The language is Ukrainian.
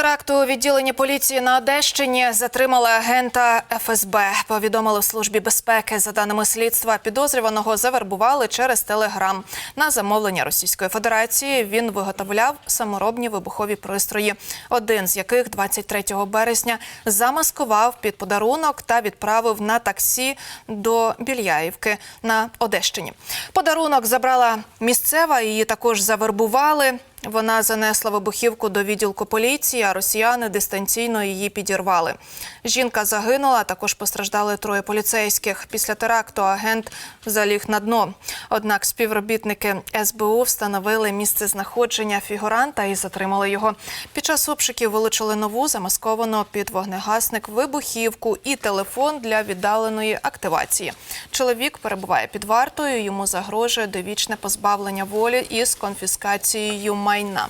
теракту у відділенні поліції на Одещині затримали агента ФСБ. Повідомили в службі безпеки. За даними слідства, підозрюваного завербували через телеграм. На замовлення Російської Федерації він виготовляв саморобні вибухові пристрої, один з яких 23 березня замаскував під подарунок та відправив на таксі до Біляївки на Одещині. Подарунок забрала місцева. Її також завербували. Вона занесла вибухівку до відділку поліції, а росіяни дистанційно її підірвали. Жінка загинула, також постраждали троє поліцейських. Після теракту агент заліг на дно. Однак співробітники СБУ встановили місце знаходження фігуранта і затримали його. Під час обшуків вилучили нову замасковану під вогнегасник вибухівку і телефон для віддаленої активації. Чоловік перебуває під вартою. Йому загрожує довічне позбавлення волі із конфіскацією майна.